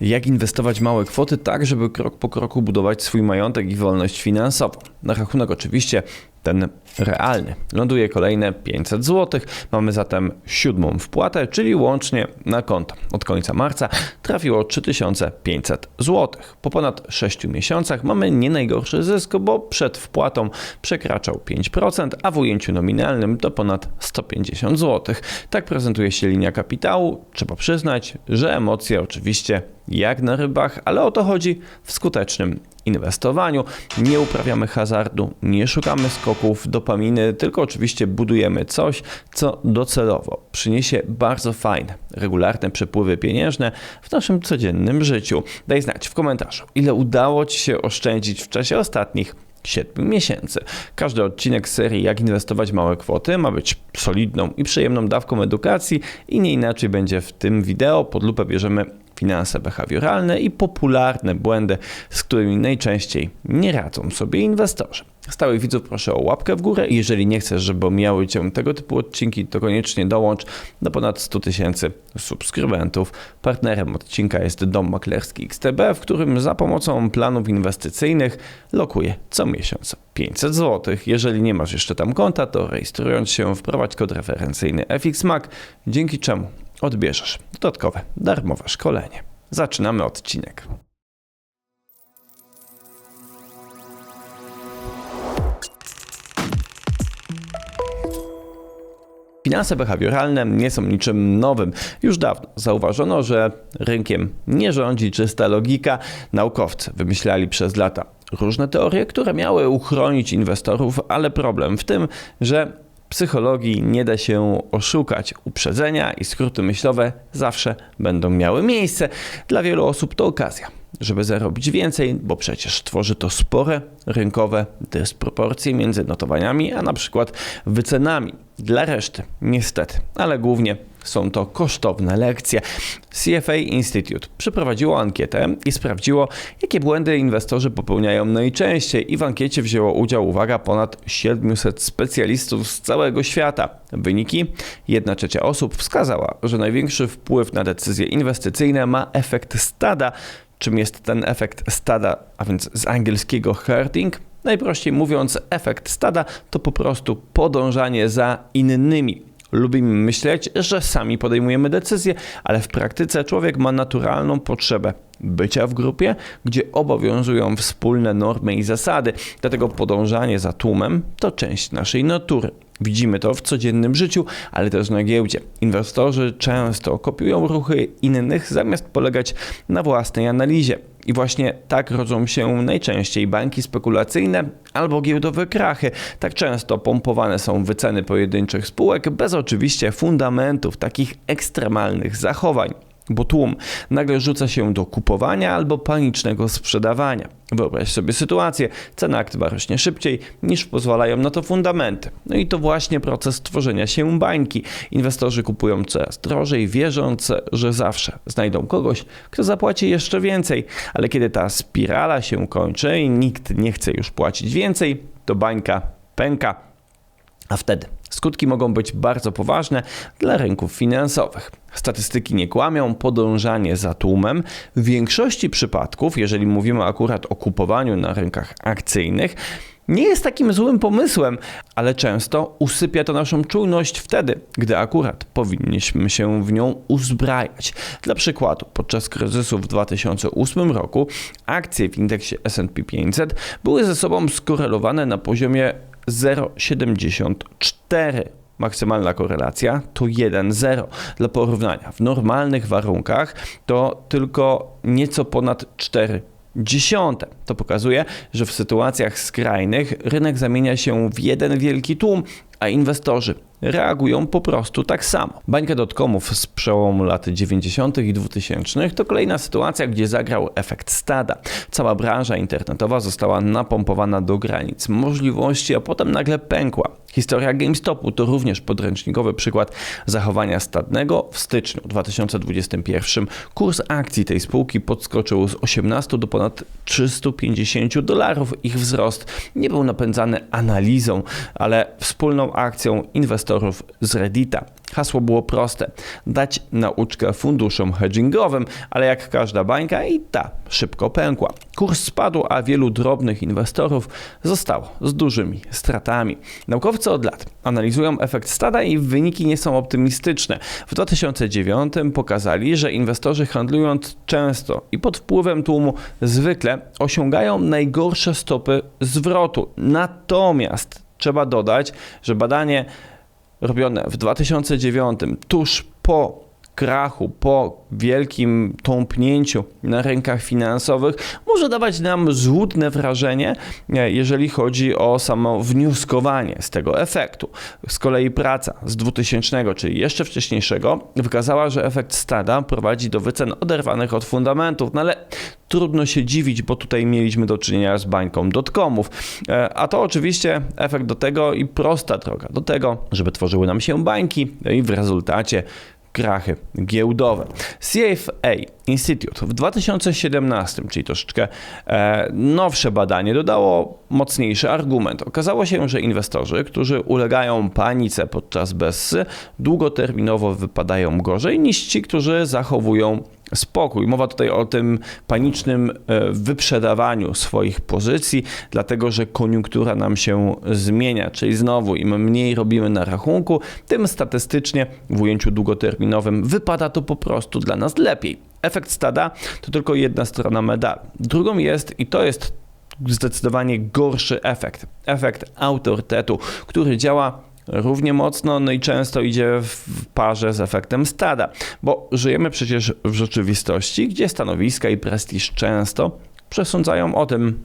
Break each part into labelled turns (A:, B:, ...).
A: Jak inwestować małe kwoty tak, żeby krok po kroku budować swój majątek i wolność finansową? Na rachunek oczywiście ten realny. Ląduje kolejne 500 zł. Mamy zatem siódmą wpłatę, czyli łącznie na konto. Od końca marca trafiło 3500 zł. Po ponad 6 miesiącach mamy nie najgorszy zysk, bo przed wpłatą przekraczał 5%, a w ujęciu nominalnym to ponad 150 zł. Tak prezentuje się linia kapitału. Trzeba przyznać, że emocje oczywiście jak na rybach, ale o to chodzi w skutecznym inwestowaniu. Nie uprawiamy hazardu, nie szukamy skoków dopaminy, tylko oczywiście budujemy coś, co docelowo przyniesie bardzo fajne, regularne przepływy pieniężne w naszym codziennym życiu. Daj znać w komentarzu, ile udało Ci się oszczędzić w czasie ostatnich 7 miesięcy. Każdy odcinek serii Jak inwestować małe kwoty ma być solidną i przyjemną dawką edukacji i nie inaczej będzie w tym wideo. Pod lupę bierzemy finanse behawioralne i popularne błędy, z którymi najczęściej nie radzą sobie inwestorzy. Stałych widzów proszę o łapkę w górę. Jeżeli nie chcesz, żeby omijały Cię tego typu odcinki, to koniecznie dołącz do ponad 100 tysięcy subskrybentów. Partnerem odcinka jest Dom Maklerski XTB, w którym za pomocą planów inwestycyjnych lokuję co miesiąc 500 zł. Jeżeli nie masz jeszcze tam konta, to rejestrując się wprowadź kod referencyjny FXMAC, dzięki czemu odbierzesz dodatkowe darmowe szkolenie. Zaczynamy odcinek. Finanse behawioralne nie są niczym nowym. Już dawno zauważono, że rynkiem nie rządzi czysta logika. Naukowcy wymyślali przez lata różne teorie, które miały uchronić inwestorów, ale problem w tym, że psychologii nie da się oszukać. Uprzedzenia i skróty myślowe zawsze będą miały miejsce. Dla wielu osób to okazja, żeby zarobić więcej, bo przecież tworzy to spore rynkowe dysproporcje między notowaniami, a na przykład wycenami. Dla reszty, niestety, ale głównie są to kosztowne lekcje. CFA Institute przeprowadziło ankietę i sprawdziło, jakie błędy inwestorzy popełniają najczęściej i w ankiecie wzięło udział, uwaga, ponad 700 specjalistów z całego świata. Wyniki? Jedna trzecia osób wskazała, że największy wpływ na decyzje inwestycyjne ma efekt stada. Czym jest ten efekt stada, a więc z angielskiego herding? Najprościej mówiąc, efekt stada to po prostu podążanie za innymi. Lubimy myśleć, że sami podejmujemy decyzje, ale w praktyce człowiek ma naturalną potrzebę bycia w grupie, gdzie obowiązują wspólne normy i zasady. Dlatego podążanie za tłumem to część naszej natury. Widzimy to w codziennym życiu, ale też na giełdzie. Inwestorzy często kopiują ruchy innych zamiast polegać na własnej analizie. I właśnie tak rodzą się najczęściej banki spekulacyjne albo giełdowe krachy. Tak często pompowane są wyceny pojedynczych spółek bez oczywiście fundamentów takich ekstremalnych zachowań bo tłum nagle rzuca się do kupowania albo panicznego sprzedawania. Wyobraź sobie sytuację, cena aktywa rośnie szybciej niż pozwalają na to fundamenty. No i to właśnie proces tworzenia się bańki. Inwestorzy kupują coraz drożej, wierząc, że zawsze znajdą kogoś, kto zapłaci jeszcze więcej, ale kiedy ta spirala się kończy i nikt nie chce już płacić więcej, to bańka pęka. A wtedy skutki mogą być bardzo poważne dla rynków finansowych. Statystyki nie kłamią, podążanie za tłumem. W większości przypadków, jeżeli mówimy akurat o kupowaniu na rynkach akcyjnych, nie jest takim złym pomysłem, ale często usypia to naszą czujność wtedy, gdy akurat powinniśmy się w nią uzbrajać. Dla przykładu, podczas kryzysu w 2008 roku akcje w indeksie SP 500 były ze sobą skorelowane na poziomie 0,74. Maksymalna korelacja to 1,0. Dla porównania, w normalnych warunkach to tylko nieco ponad 4 dziesiąte. To pokazuje, że w sytuacjach skrajnych rynek zamienia się w jeden wielki tłum, a inwestorzy reagują po prostu tak samo. Bańka dotcomów z przełomu lat 90. i 2000 to kolejna sytuacja, gdzie zagrał efekt stada. Cała branża internetowa została napompowana do granic możliwości, a potem nagle pękła. Historia GameStopu to również podręcznikowy przykład zachowania stadnego. W styczniu 2021 kurs akcji tej spółki podskoczył z 18 do ponad 350 dolarów. Ich wzrost nie był napędzany analizą, ale wspólną akcją inwestorów inwestorów z Reddita. Hasło było proste: dać nauczkę funduszom hedgingowym, ale jak każda bańka i ta szybko pękła. Kurs spadł, a wielu drobnych inwestorów zostało z dużymi stratami. Naukowcy od lat analizują efekt stada i wyniki nie są optymistyczne. W 2009 pokazali, że inwestorzy handlując często i pod wpływem tłumu zwykle osiągają najgorsze stopy zwrotu. Natomiast trzeba dodać, że badanie robione w 2009, tuż po krachu, po wielkim tąpnięciu na rynkach finansowych, może dawać nam złudne wrażenie, e, jeżeli chodzi o samo wnioskowanie z tego efektu. Z kolei praca z 2000, czyli jeszcze wcześniejszego, wykazała, że efekt stada prowadzi do wycen oderwanych od fundamentów, no ale trudno się dziwić, bo tutaj mieliśmy do czynienia z bańką dotcomów. E, a to oczywiście efekt do tego i prosta droga do tego, żeby tworzyły nam się bańki no i w rezultacie krachy giełdowe. CFA Institute w 2017, czyli troszeczkę e, nowsze badanie, dodało mocniejszy argument. Okazało się, że inwestorzy, którzy ulegają panice podczas bessy, długoterminowo wypadają gorzej niż ci, którzy zachowują spokój. Mowa tutaj o tym panicznym e, wyprzedawaniu swoich pozycji, dlatego że koniunktura nam się zmienia, czyli znowu im mniej robimy na rachunku, tym statystycznie w ujęciu długoterminowym wypada to po prostu dla nas lepiej. Efekt stada to tylko jedna strona medalu. Drugą jest, i to jest zdecydowanie gorszy efekt, efekt autorytetu, który działa równie mocno, no i często idzie w parze z efektem stada, bo żyjemy przecież w rzeczywistości, gdzie stanowiska i prestiż często przesądzają o tym,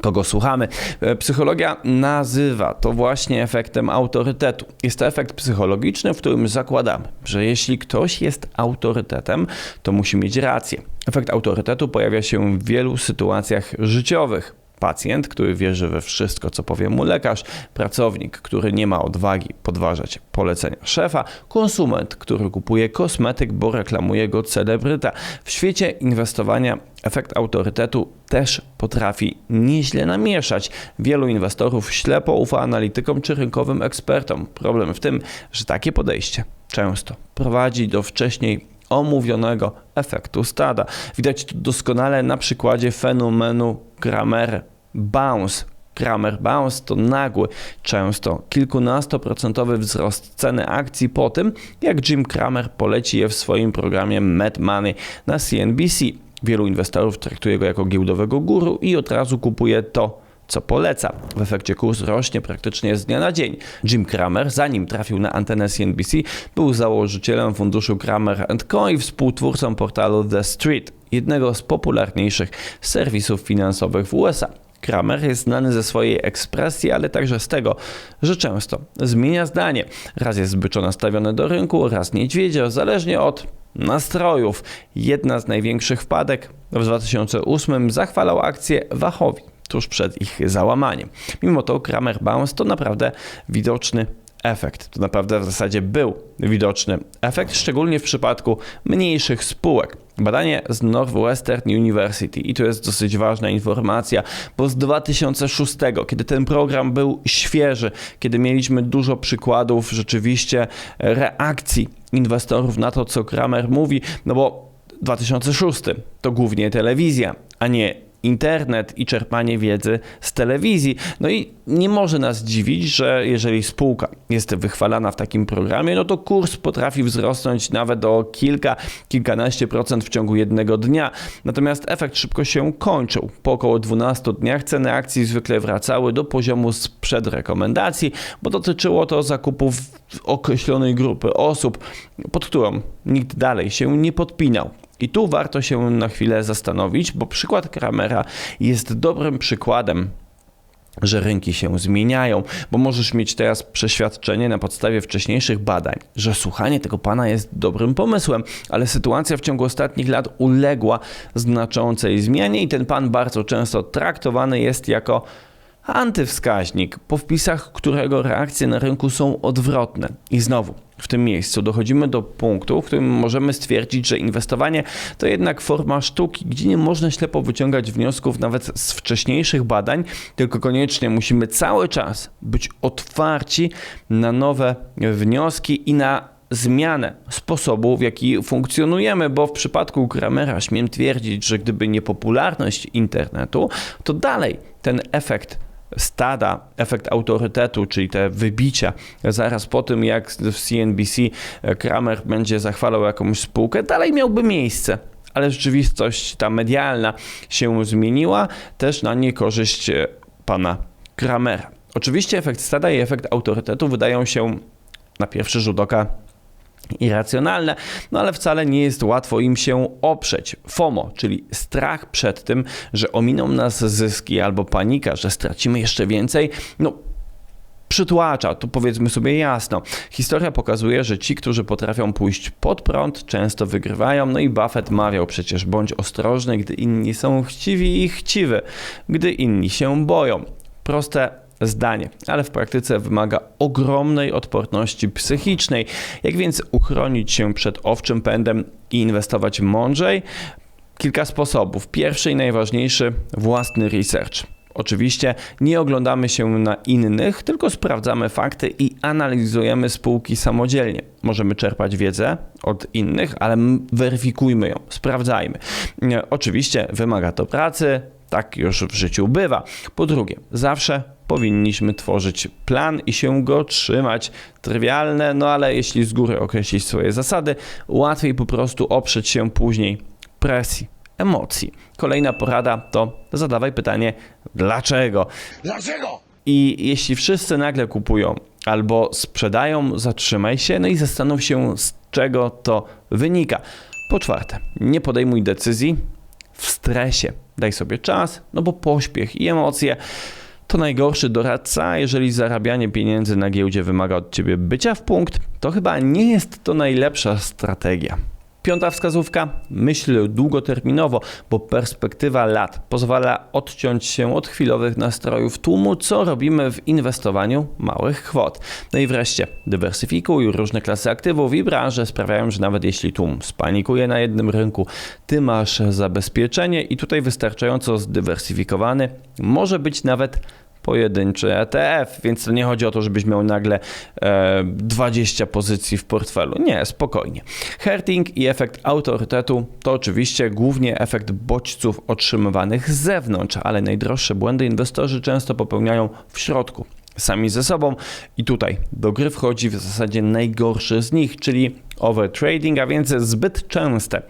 A: kogo słuchamy. E, psychologia nazywa to właśnie efektem autorytetu. Jest to efekt psychologiczny, w którym zakładamy, że jeśli ktoś jest autorytetem, to musi mieć rację. Efekt autorytetu pojawia się w wielu sytuacjach życiowych. Pacjent, który wierzy we wszystko, co powie mu lekarz, pracownik, który nie ma odwagi podważać polecenia szefa, konsument, który kupuje kosmetyk, bo reklamuje go celebryta. W świecie inwestowania efekt autorytetu też potrafi nieźle namieszać. Wielu inwestorów ślepo ufa analitykom czy rynkowym ekspertom. Problem w tym, że takie podejście często prowadzi do wcześniej omówionego efektu stada. Widać to doskonale na przykładzie fenomenu Kramer Bounce. Kramer Bounce to nagły, często kilkunastoprocentowy wzrost ceny akcji po tym, jak Jim Kramer poleci je w swoim programie Mad Money na CNBC. Wielu inwestorów traktuje go jako giełdowego guru i od razu kupuje to, co poleca. W efekcie kurs rośnie praktycznie z dnia na dzień. Jim Cramer, zanim trafił na antenę CNBC, był założycielem funduszu Cramer Co i współtwórcą portalu The Street, jednego z popularniejszych serwisów finansowych w USA. Kramer jest znany ze swojej ekspresji, ale także z tego, że często zmienia zdanie. Raz jest zbyczo nastawiony do rynku, raz niedźwiedzio, zależnie od nastrojów. Jedna z największych wpadek w 2008 zachwalał akcję Wachowi tuż przed ich załamaniem. Mimo to Kramer Bounce to naprawdę widoczny efekt. To naprawdę w zasadzie był widoczny efekt, szczególnie w przypadku mniejszych spółek. Badanie z Northwestern University i to jest dosyć ważna informacja, bo z 2006, kiedy ten program był świeży, kiedy mieliśmy dużo przykładów rzeczywiście reakcji inwestorów na to, co Kramer mówi, no bo 2006 to głównie telewizja, a nie internet i czerpanie wiedzy z telewizji. No i nie może nas dziwić, że jeżeli spółka jest wychwalana w takim programie, no to kurs potrafi wzrosnąć nawet o kilka, kilkanaście procent w ciągu jednego dnia. Natomiast efekt szybko się kończył. Po około 12 dniach ceny akcji zwykle wracały do poziomu sprzed rekomendacji, bo dotyczyło to zakupów określonej grupy osób, pod którą nikt dalej się nie podpinał. I tu warto się na chwilę zastanowić, bo przykład Kramera jest dobrym przykładem że rynki się zmieniają, bo możesz mieć teraz przeświadczenie na podstawie wcześniejszych badań, że słuchanie tego pana jest dobrym pomysłem, ale sytuacja w ciągu ostatnich lat uległa znaczącej zmianie i ten pan bardzo często traktowany jest jako antywskaźnik, po wpisach którego reakcje na rynku są odwrotne. I znowu, w tym miejscu dochodzimy do punktu, w którym możemy stwierdzić, że inwestowanie to jednak forma sztuki, gdzie nie można ślepo wyciągać wniosków nawet z wcześniejszych badań, tylko koniecznie musimy cały czas być otwarci na nowe wnioski i na zmianę sposobu, w jaki funkcjonujemy, bo w przypadku Kramera śmiem twierdzić, że gdyby nie popularność internetu, to dalej ten efekt stada, efekt autorytetu, czyli te wybicia zaraz po tym, jak w CNBC Kramer będzie zachwalał jakąś spółkę, dalej miałby miejsce. Ale rzeczywistość ta medialna się zmieniła też na niekorzyść pana Kramera. Oczywiście efekt stada i efekt autorytetu wydają się na pierwszy rzut oka irracjonalne, no ale wcale nie jest łatwo im się oprzeć. FOMO, czyli strach przed tym, że ominą nas zyski albo panika, że stracimy jeszcze więcej, no przytłacza, to powiedzmy sobie jasno. Historia pokazuje, że ci, którzy potrafią pójść pod prąd, często wygrywają. No i Buffett mawiał przecież, bądź ostrożny, gdy inni są chciwi i chciwy, gdy inni się boją. Proste zdanie, ale w praktyce wymaga ogromnej odporności psychicznej. Jak więc uchronić się przed owczym pędem i inwestować mądrzej? Kilka sposobów. Pierwszy i najważniejszy własny research. Oczywiście nie oglądamy się na innych, tylko sprawdzamy fakty i analizujemy spółki samodzielnie. Możemy czerpać wiedzę od innych, ale weryfikujmy ją, sprawdzajmy. Oczywiście wymaga to pracy, tak już w życiu bywa. Po drugie, zawsze powinniśmy tworzyć plan i się go trzymać. Trywialne, no ale jeśli z góry określić swoje zasady, łatwiej po prostu oprzeć się później presji, emocji. Kolejna porada to zadawaj pytanie dlaczego?
B: Dlaczego?
A: I jeśli wszyscy nagle kupują albo sprzedają, zatrzymaj się, no i zastanów się z czego to wynika. Po czwarte, nie podejmuj decyzji w stresie. Daj sobie czas, no bo pośpiech i emocje to najgorszy doradca. Jeżeli zarabianie pieniędzy na giełdzie wymaga od ciebie bycia w punkt, to chyba nie jest to najlepsza strategia. Piąta wskazówka: myśl długoterminowo, bo perspektywa lat pozwala odciąć się od chwilowych nastrojów tłumu, co robimy w inwestowaniu małych kwot. No i wreszcie, dywersyfikuj różne klasy aktywów i branże sprawiają, że nawet jeśli tłum spanikuje na jednym rynku, ty masz zabezpieczenie i tutaj wystarczająco zdywersyfikowany może być nawet pojedynczy ETF, więc to nie chodzi o to, żebyś miał nagle e, 20 pozycji w portfelu. Nie, spokojnie. Herting i efekt autorytetu to oczywiście głównie efekt bodźców otrzymywanych z zewnątrz, ale najdroższe błędy inwestorzy często popełniają w środku. Sami ze sobą i tutaj do gry wchodzi w zasadzie najgorszy z nich, czyli overtrading, a więc zbyt częste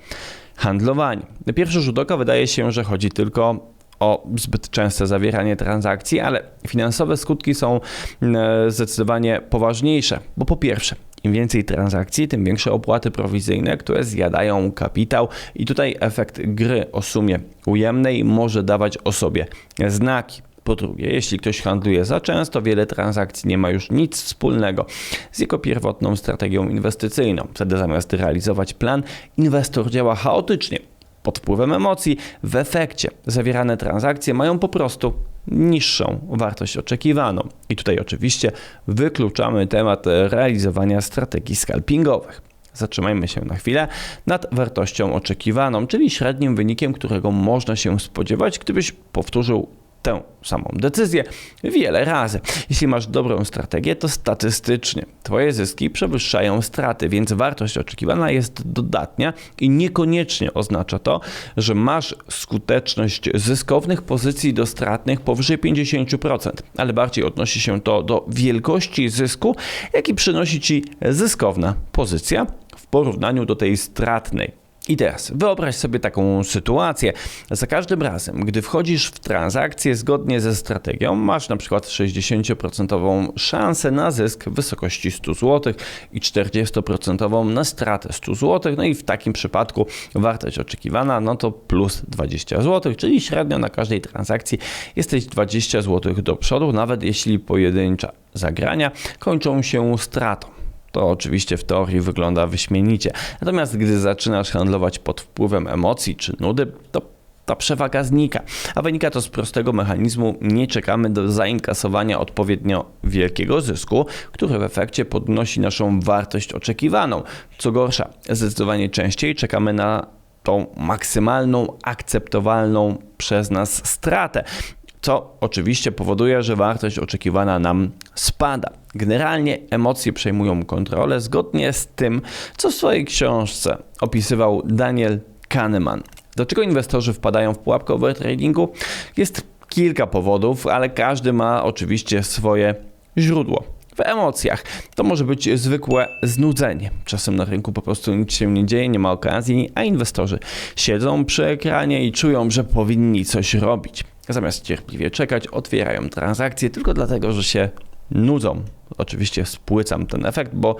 A: handlowanie. Na pierwszy rzut oka wydaje się, że chodzi tylko o zbyt częste zawieranie transakcji, ale finansowe skutki są e, zdecydowanie poważniejsze, bo po pierwsze, im więcej transakcji, tym większe opłaty prowizyjne, które zjadają kapitał, i tutaj efekt gry o sumie ujemnej może dawać o sobie znaki. Po drugie, jeśli ktoś handluje za często, wiele transakcji nie ma już nic wspólnego z jego pierwotną strategią inwestycyjną. Wtedy zamiast realizować plan, inwestor działa chaotycznie, pod wpływem emocji, w efekcie zawierane transakcje mają po prostu niższą wartość oczekiwaną. I tutaj oczywiście wykluczamy temat realizowania strategii scalpingowych. Zatrzymajmy się na chwilę nad wartością oczekiwaną, czyli średnim wynikiem, którego można się spodziewać, gdybyś powtórzył tę samą decyzję wiele razy. Jeśli masz dobrą strategię, to statystycznie Twoje zyski przewyższają straty, więc wartość oczekiwana jest dodatnia i niekoniecznie oznacza to, że masz skuteczność zyskownych pozycji do stratnych powyżej 50%, ale bardziej odnosi się to do wielkości zysku, jaki przynosi Ci zyskowna pozycja w porównaniu do tej stratnej. I teraz wyobraź sobie taką sytuację. Za każdym razem, gdy wchodzisz w transakcję zgodnie ze strategią, masz na przykład 60% szansę na zysk w wysokości 100 zł i 40% na stratę 100 zł. No i w takim przypadku wartość oczekiwana no to plus 20 zł, czyli średnio na każdej transakcji jesteś 20 zł do przodu, nawet jeśli pojedyncza zagrania kończą się stratą. To oczywiście w teorii wygląda wyśmienicie. Natomiast gdy zaczynasz handlować pod wpływem emocji czy nudy, to ta przewaga znika. A wynika to z prostego mechanizmu, nie czekamy do zainkasowania odpowiednio wielkiego zysku, który w efekcie podnosi naszą wartość oczekiwaną. Co gorsza, zdecydowanie częściej czekamy na tą maksymalną, akceptowalną przez nas stratę co oczywiście powoduje, że wartość oczekiwana nam spada. Generalnie emocje przejmują kontrolę zgodnie z tym, co w swojej książce opisywał Daniel Kahneman. Dlaczego inwestorzy wpadają w pułapkę overtradingu? Jest kilka powodów, ale każdy ma oczywiście swoje źródło. W emocjach to może być zwykłe znudzenie. Czasem na rynku po prostu nic się nie dzieje, nie ma okazji, a inwestorzy siedzą przy ekranie i czują, że powinni coś robić. Zamiast cierpliwie czekać, otwierają transakcje tylko dlatego, że się nudzą. Oczywiście spłycam ten efekt, bo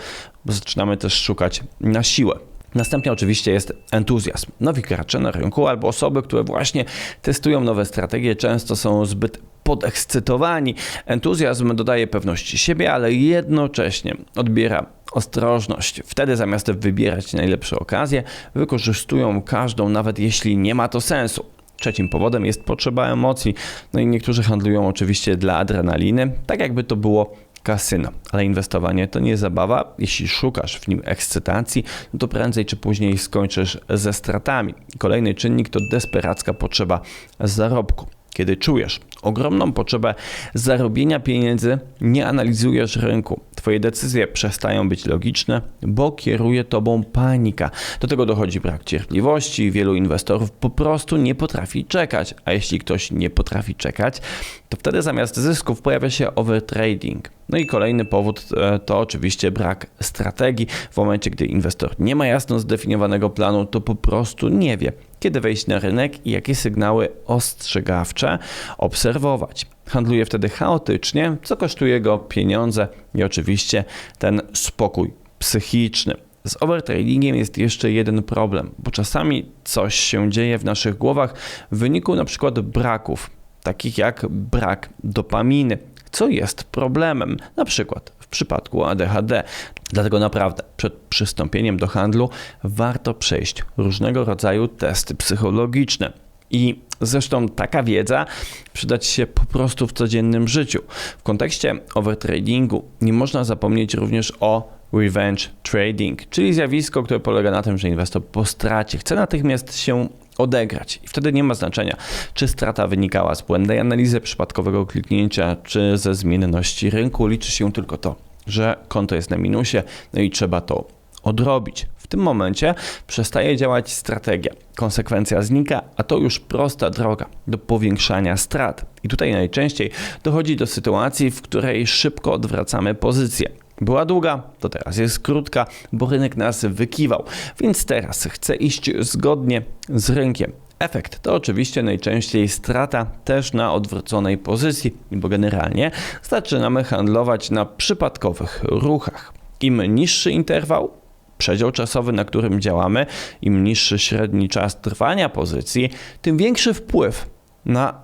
A: zaczynamy też szukać na siłę. Następnie oczywiście jest entuzjazm. Nowi gracze na rynku albo osoby, które właśnie testują nowe strategie, często są zbyt podekscytowani. Entuzjazm dodaje pewności siebie, ale jednocześnie odbiera ostrożność. Wtedy zamiast wybierać najlepsze okazje, wykorzystują każdą, nawet jeśli nie ma to sensu. Trzecim powodem jest potrzeba emocji. No i niektórzy handlują oczywiście dla adrenaliny, tak jakby to było kasyno. Ale inwestowanie to nie zabawa. Jeśli szukasz w nim ekscytacji, no to prędzej czy później skończysz ze stratami. Kolejny czynnik to desperacka potrzeba zarobku. Kiedy czujesz ogromną potrzebę zarobienia pieniędzy, nie analizujesz rynku. Twoje decyzje przestają być logiczne, bo kieruje tobą panika. Do tego dochodzi brak cierpliwości, wielu inwestorów po prostu nie potrafi czekać. A jeśli ktoś nie potrafi czekać, to wtedy zamiast zysków pojawia się overtrading. No i kolejny powód e, to oczywiście brak strategii. W momencie, gdy inwestor nie ma jasno zdefiniowanego planu, to po prostu nie wie, kiedy wejść na rynek i jakie sygnały ostrzegawcze obserwować. Handluje wtedy chaotycznie, co kosztuje go pieniądze i oczywiście ten spokój psychiczny. Z overtradingiem jest jeszcze jeden problem, bo czasami coś się dzieje w naszych głowach w wyniku na przykład braków, takich jak brak dopaminy, co jest problemem, na przykład w przypadku ADHD. Dlatego naprawdę przed przystąpieniem do handlu warto przejść różnego rodzaju testy psychologiczne. I zresztą taka wiedza przydać się po prostu w codziennym życiu. W kontekście overtradingu nie można zapomnieć również o revenge trading, czyli zjawisko, które polega na tym, że inwestor po stracie chce natychmiast się odegrać. I wtedy nie ma znaczenia, czy strata wynikała z błędnej analizy przypadkowego kliknięcia, czy ze zmienności rynku. Liczy się tylko to, że konto jest na minusie, no i trzeba to odrobić. W tym momencie przestaje działać strategia. Konsekwencja znika, a to już prosta droga do powiększania strat. I tutaj najczęściej dochodzi do sytuacji, w której szybko odwracamy pozycję. Była długa, to teraz jest krótka, bo rynek nas wykiwał, więc teraz chcę iść zgodnie z rynkiem. Efekt to oczywiście najczęściej strata też na odwróconej pozycji, bo generalnie zaczynamy handlować na przypadkowych ruchach. Im niższy interwał, przedział czasowy, na którym działamy, im niższy średni czas trwania pozycji, tym większy wpływ na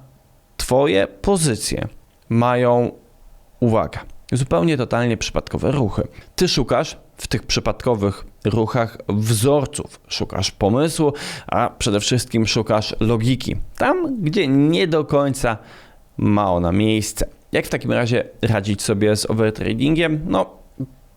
A: Twoje pozycje mają, uwaga, zupełnie totalnie przypadkowe ruchy. Ty szukasz w tych przypadkowych ruchach wzorców, szukasz pomysłu, a przede wszystkim szukasz logiki. Tam, gdzie nie do końca ma ona miejsce. Jak w takim razie radzić sobie z overtradingiem? No,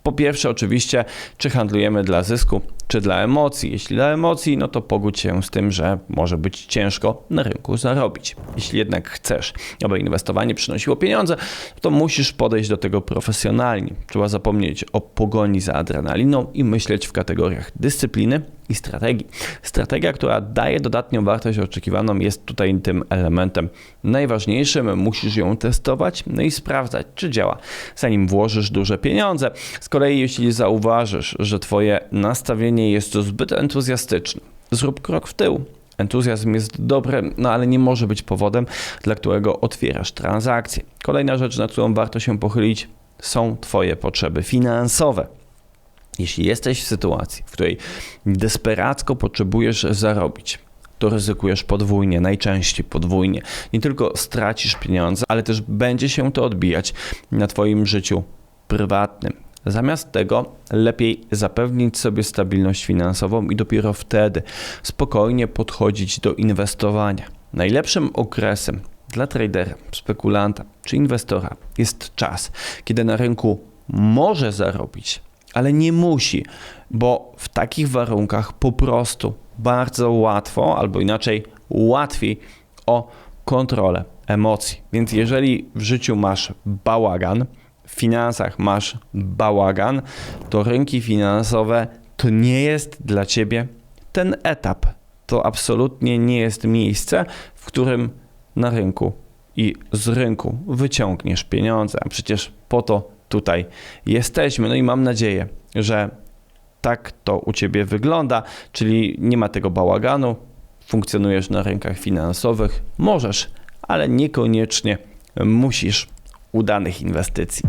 A: po pierwsze, oczywiście, czy handlujemy dla zysku, czy dla emocji. Jeśli dla emocji, no to pogódź się z tym, że może być ciężko na rynku zarobić. Jeśli jednak chcesz, aby inwestowanie przynosiło pieniądze, to musisz podejść do tego profesjonalnie. Trzeba zapomnieć o pogoni za adrenaliną i myśleć w kategoriach dyscypliny i strategii. Strategia, która daje dodatnią wartość oczekiwaną, jest tutaj tym elementem najważniejszym. Musisz ją testować, no i sprawdzać, czy działa, zanim włożysz duże pieniądze. Z kolei, jeśli zauważysz, że Twoje nastawienie jest zbyt entuzjastyczne, zrób krok w tył. Entuzjazm jest dobry, no ale nie może być powodem, dla którego otwierasz transakcję. Kolejna rzecz, na którą warto się pochylić, są Twoje potrzeby finansowe. Jeśli jesteś w sytuacji, w której desperacko potrzebujesz zarobić, to ryzykujesz podwójnie, najczęściej podwójnie. Nie tylko stracisz pieniądze, ale też będzie się to odbijać na Twoim życiu prywatnym. Zamiast tego lepiej zapewnić sobie stabilność finansową i dopiero wtedy spokojnie podchodzić do inwestowania. Najlepszym okresem dla tradera, spekulanta czy inwestora jest czas, kiedy na rynku może zarobić, ale nie musi, bo w takich warunkach po prostu bardzo łatwo, albo inaczej łatwiej o kontrolę emocji. Więc jeżeli w życiu masz bałagan, w finansach masz bałagan, to rynki finansowe to nie jest dla ciebie ten etap. To absolutnie nie jest miejsce, w którym na rynku i z rynku wyciągniesz pieniądze. Przecież po to tutaj jesteśmy. No i mam nadzieję, że tak to u ciebie wygląda, czyli nie ma tego bałaganu, funkcjonujesz na rynkach finansowych, możesz, ale niekoniecznie musisz udanych inwestycji.